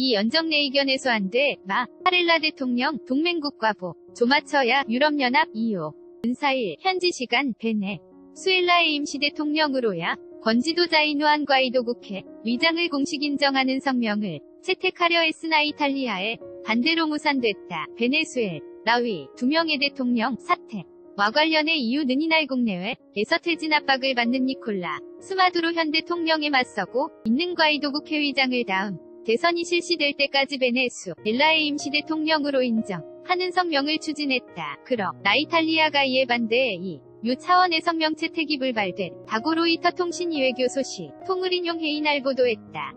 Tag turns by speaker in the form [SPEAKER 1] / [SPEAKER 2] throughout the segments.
[SPEAKER 1] 이 연정 내 의견에 소환돼 마. 파렐라 대통령 동맹국과 보. 조마처야 유럽연합 EU 은사일 현지 시간 베네 수엘라의 임시 대통령으로야 권지도자인 후안 과이도 국회 위장을 공식 인정하는 성명을 채택하려 했으나 이탈리아에 반대로 무산됐다. 베네수엘, 라위 두 명의 대통령 사퇴. 와 관련해 이유는 이날 국내외에서 퇴진 압박을 받는 니콜라. 스마두로 현 대통령에 맞서고 있는 과이도 국회의장을 다음 대선이 실시될 때까지 베네수 엘라의 임시 대통령으로 인정 하는 성명을 추진했다. 그러 나 이탈리아가 이에 반대해 이 유 차원의 성명 채택이 불발된 다고 로이터 통신 이외교 소식 통을 인용해 이날 보도했다.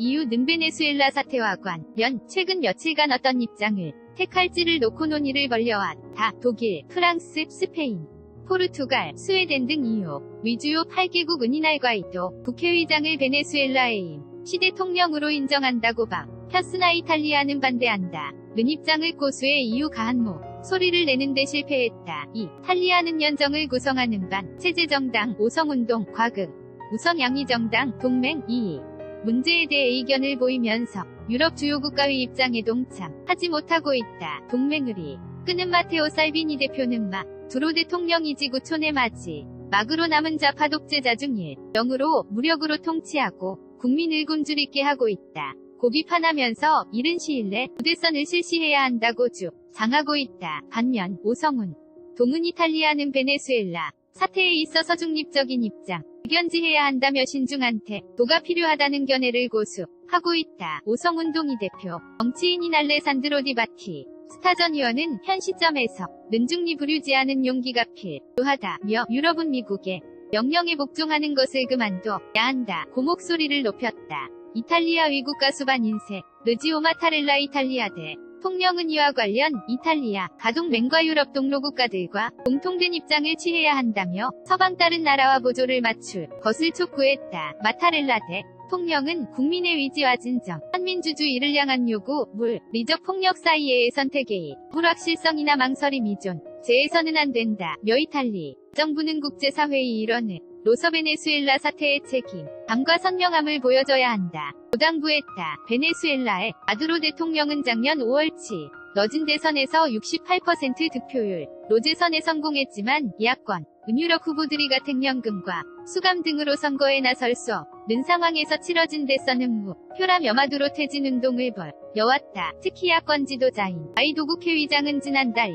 [SPEAKER 1] 이유는 베네수엘라 사태와 관련 최근 며칠간 어떤 입장을 택할지를 놓고 논의를 벌려왔다. 독일, 프랑스, 스페인, 포르투갈, 스웨덴 등 이유. 위주요 8개국 은 이날 과 이도 국회의장을 베네수엘라의 시대통령으로 인정한다고 밝혔으나 이탈리아는 반대한다. 는 입장을 고수해 이유 가한모. 소리를 내는데 실패했다. 이. 탈리아는 연정을 구성하는 반. 체제정당 오성운동 과금 우선 양위정당 동맹 2 문제에 대해 의견을 보이면서 유럽 주요 국가의 입장에 동참하지 못하고 있다. 동맹을 이 끄는 마테오 살비니 대표는 마 두로 대통령이 지구촌에 맞이 막으로 남은 자파 독재자 중 일 영으로 무력으로 통치하고 국민을 굶주리게 하고 있다. 고비판하면서 이른 시일 내 부대선을 실시해야 한다고 주 장하고 있다. 반면 오성훈 동은 이탈리아는 베네수엘라 사태에 있어서 중립적인 입장 견지해야 한다며 신중한테 도가 필요하다는 견해를 고수하고 있다. 오성운동이 대표 정치인인 알레산드로 디바티 스타전 의원은 현 시점에서 는중리 부류지하는 용기가 필요하다며 유럽은 미국의 명령에 복종하는 것을 그만둬야 한다. 고 목소리를 높였다. 이탈리아 위국 가수반 인세 르지오 마 타렐라 이탈리아 대 통령은 이와 관련 이탈리아, 가동맹과 유럽 동로 국가들과 공통된 입장을 취해야 한다며 서방 다른 나라와 보조를 맞출 것을 촉구했다. 마타렐라 대 통령은 국민의 위지와 진정, 한민주주의를 향한 요구, 물, 리적 폭력 사이에의 선택의 불확실성이나 망설임 이존, 제에서는 안 된다. 며 이탈리 정부는 국제사회의 일원을 로서 베네수엘라 사태의 책임, 감과 선명함을 보여줘야 한다. 고당부했다. 베네수엘라의 마두로 대통령은 작년 5월치 러진 대선에서 68% 득표율, 로제선에 성공했지만 야권, 은유력 후보들이 가택연금과 수감 등으로 선거에 나설 수 없는 상황에서 치러진 대선은 무, 표라며 마두로 퇴진 운동을 벌여왔다. 특히 야권 지도자인 아이도 국회의장은 지난달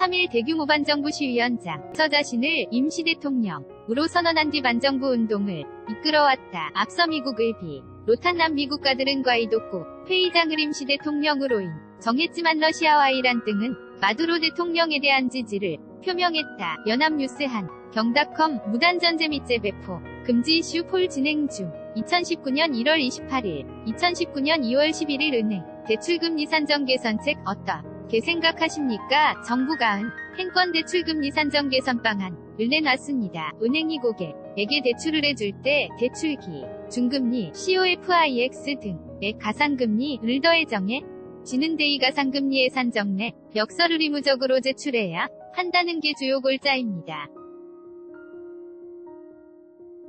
[SPEAKER 1] 3일 대규모 반정부 시위원장 저 자신을 임시대통령 으로 선언한 뒤 반정부 운동을 이끌어왔다. 앞서 미국을 비 로탄남 미국가들은 과이도고 회의장을 임시대통령으로 인 정했지만 러시아와 이란 등은 마두로 대통령에 대한 지지를 표명했다. 연합뉴스 한 경닷컴 무단전제 및 재배포 금지 이슈 폴 진행 중 2019년 1월 28일 2019년 2월 11일 은행 대출금리 산정 개선책 어떠 게 생각하십니까? 정부가 은 행권 대출금리 산정 개선 방안 을 내놨습니다. 은행이 고객에게 대출을 해줄 때 대출기, 중금리, COFIX 등의 가상금리를 더해 정해 지는 대이 가상금리의 산정 내 역서를 의무적으로 제출해야 한다는 게 주요 골자입니다.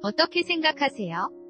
[SPEAKER 1] 어떻게 생각하세요?